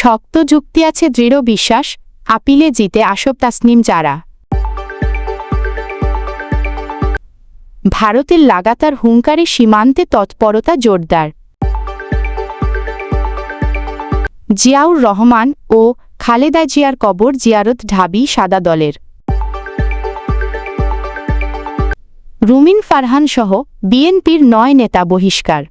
শক্ত যুক্তি আছে, দৃঢ় বিশ্বাস, আপিলে জিতে আসব তাসনিম জারা। ভারতের লাগাতার হুঙ্কারে সীমান্তে তৎপরতা জোরদার। জিয়াউর রহমান ও খালেদা জিয়ার কবর জিয়ারত ঢাবি সাদা দলের। রুমিন ফারহান সহ বিএনপির নয় নেতা বহিষ্কার।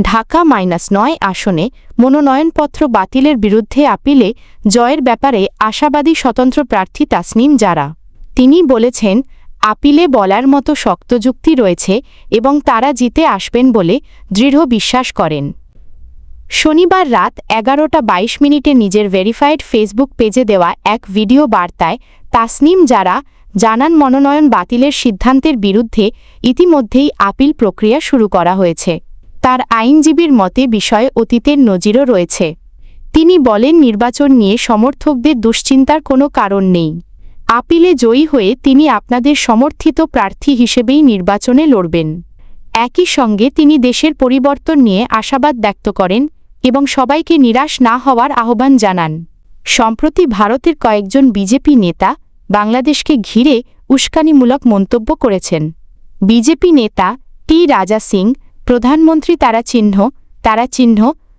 ঢাকা মাইনাস নয় আসনে মনোনয়নপত্র বাতিলের বিরুদ্ধে আপিলে জয়ের ব্যাপারে আশাবাদী স্বতন্ত্র প্রার্থী তাসনিম জারা। তিনি বলেছেন, আপিলে বলার মতো শক্ত যুক্তি রয়েছে এবং তারা জিতে আসবেন বলে দৃঢ় বিশ্বাস করেন। শনিবার রাত এগারোটা বাইশ মিনিটে নিজের ভেরিফাইড ফেসবুক পেজে দেওয়া এক ভিডিও বার্তায় তাসনিম যারা জানান, মনোনয়ন বাতিলের সিদ্ধান্তের বিরুদ্ধে ইতিমধ্যেই আপিল প্রক্রিয়া শুরু করা হয়েছে। তার আইনজীবীর মতে বিষয়ে অতীতের নজিরও রয়েছে। তিনি বলেন, নির্বাচন নিয়ে সমর্থকদের দুশ্চিন্তার কোনো কারণ নেই। আপিলে জয়ী হয়ে তিনি আপনাদের সমর্থিত প্রার্থী হিসেবেই নির্বাচনে লড়বেন। একই সঙ্গে তিনি দেশের পরিবর্তন নিয়ে আশাবাদ ব্যক্ত করেন এবং সবাইকে নিরাশ না হওয়ার আহ্বান জানান। সম্প্রতি ভারতের কয়েকজন বিজেপি নেতা বাংলাদেশকে ঘিরে উস্কানিমূলক মন্তব্য করেছেন। বিজেপি নেতা টি রাজা সিং প্রধানমন্ত্রী তারা চিহ্ন তারা চিহ্ন,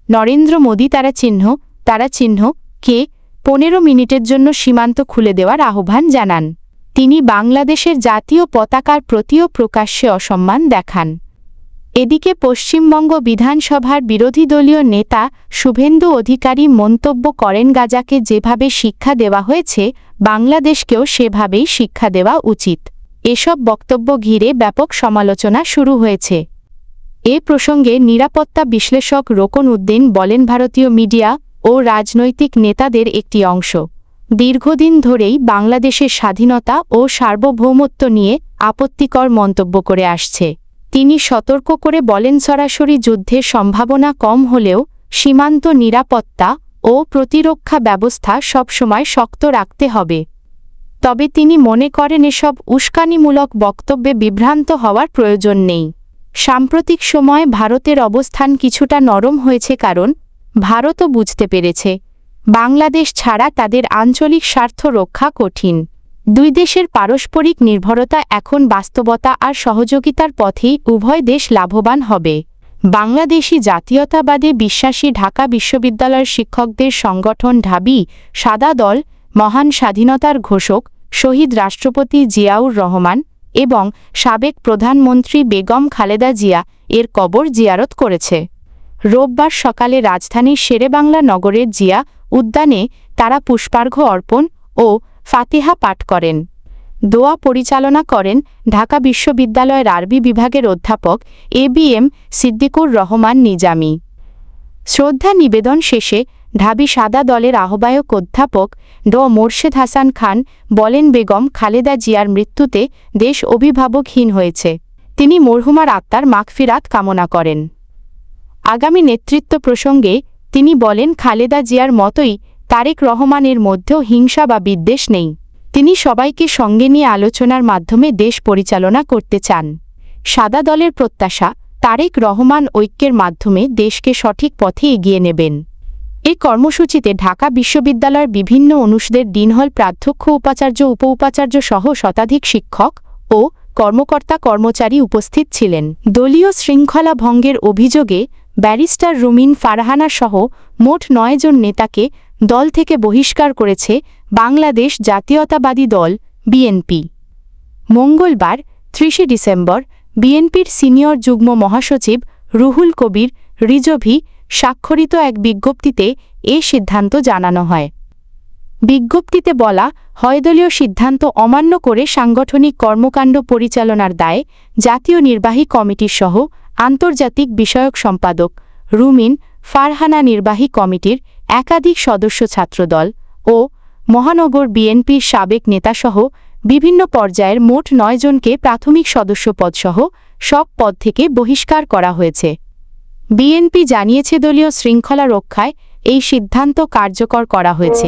নরেন্দ্র মোদী তারা চিহ্ন তারা চিহ্ন, কে, পনেরো মিনিটের জন্য সীমান্ত খুলে দেওয়ার আহ্বান জানান। তিনি বাংলাদেশের জাতীয় পতাকার প্রতিও প্রকাশ্যে অসম্মান দেখান। এদিকে পশ্চিমবঙ্গ বিধানসভার বিরোধী দলীয় নেতা শুভেন্দু অধিকারী মন্তব্য করেন গাজাকে যেভাবে শিক্ষা দেওয়া হয়েছে, বাংলাদেশকেও সেভাবেই শিক্ষা দেওয়া উচিত। এসব বক্তব্য ঘিরে ব্যাপক সমালোচনা শুরু হয়েছে। এ প্রসঙ্গে নিরাপত্তা বিশ্লেষক রোকন উদ্দিন বলেন, ভারতীয় মিডিয়া ও রাজনৈতিক নেতাদের একটি অংশ। দীর্ঘদিন ধরেই বাংলাদেশের স্বাধীনতা ও সার্বভৌমত্ব নিয়ে আপত্তিকর মন্তব্য করে আসছে। তিনি সতর্ক করে বলেন, সরাসরি যুদ্ধের সম্ভাবনা কম হলেও সীমান্ত নিরাপত্তা ও প্রতিরক্ষা ব্যবস্থা সবসময় শক্ত রাখতে হবে। তবে তিনি মনে করেন, এসব উস্কানিমূলক বক্তব্যে বিভ্রান্ত হওয়ার প্রয়োজন নেই। সাম্প্রতিক সময় ভারতের অবস্থান কিছুটা নরম হয়েছে কারণ ভারতও বুঝতে পেরেছে, বাংলাদেশ ছাড়া তাদের আঞ্চলিক স্বার্থ রক্ষা কঠিন। দুই দেশের পারস্পরিক নির্ভরতা এখন বাস্তবতা আর সহযোগিতার পথেই উভয় দেশ লাভবান হবে। বাংলাদেশি জাতীয়তাবাদে বিশ্বাসী ঢাকা বিশ্ববিদ্যালয়ের শিক্ষকদের সংগঠন ঢাবি সাদা দল, মহান স্বাধীনতার ঘোষক শহীদ রাষ্ট্রপতি জিয়াউর রহমান এবং সাবেক প্রধানমন্ত্রী বেগম খালেদা জিয়া এর কবর জিয়ারত করেছে। রোববার সকালে রাজধানীর শেরেবাংলা নগরের জিয়া উদ্যানে তারা পুষ্পার্ঘ্য অর্পণ ও ফাতিহা পাঠ করেন। দোয়া পরিচালনা করেন ঢাকা বিশ্ববিদ্যালয়ের আরবি বিভাগের অধ্যাপক A B M Siddiqur Rahman Nizami. শ্রদ্ধা নিবেদন শেষে ঢাবি সাদা দলের আহ্বায়ক অধ্যাপক ড মোর্শেদ হাসান খান বলেন, বেগম খালেদা জিয়ার মৃত্যুতে দেশ অভিভাবকহীন হয়েছে। তিনি মরহুমার আত্মার মাগফিরাত কামনা করেন। আগামী নেতৃত্ব প্রসঙ্গে তিনি বলেন, খালেদা জিয়ার মতোই তারেক রহমানের মধ্যেও হিংসা বা বিদ্বেষ নেই। তিনি সবাইকে সঙ্গে নিয়ে আলোচনার মাধ্যমে দেশ পরিচালনা করতে চান। সাদা দলের প্রত্যাশা, তারেক রহমান ঐক্যের মাধ্যমে দেশকে সঠিক পথে এগিয়ে নেবেন। এই কর্মসূচিতে ঢাকা বিশ্ববিদ্যালয়ের বিভিন্ন অনুষদের ডিনহল প্রাধ্যক্ষ উপাচার্য উপ উপাচার্য সহ শতাধিক শিক্ষক ও কর্মকর্তা কর্মচারী উপস্থিত ছিলেন। দলীয় শৃঙ্খলা ভঙ্গের অভিযোগে ব্যারিস্টার রুমিন ফারহানা সহ মোট নয়জন নেতাকে দল থেকে বহিষ্কার করেছে বাংলাদেশ জাতীয়তাবাদী দল, বিএনপি। মঙ্গলবার, ত্রিশে ডিসেম্বর, বিএনপির সিনিয়র যুগ্ম মহাসচিব রুহুল কবির রিজভি স্বাক্ষরিত এক বিজ্ঞপ্তিতে এ সিদ্ধান্ত জানানো হয়। বিজ্ঞপ্তিতে বলা হয় দলীয় সিদ্ধান্ত অমান্য করে সাংগঠনিক কর্মকাণ্ড পরিচালনার দায়ে জাতীয় নির্বাহী কমিটির সহ আন্তর্জাতিক বিষয়ক সম্পাদক রুমিন ফারহানা নির্বাহী কমিটির একাধিক সদস্য ছাত্রদল ও মহানগর বিএনপির সাবেক নেতাসহ বিভিন্ন পর্যায়ের মোট নয়জনকে প্রাথমিক সদস্য পদসহ সব পদ থেকে বহিষ্কার করা হয়েছে। বিএনপি জানিয়েছে দলীয় শৃঙ্খলা রক্ষায় এই সিদ্ধান্ত কার্যকর করা হয়েছে।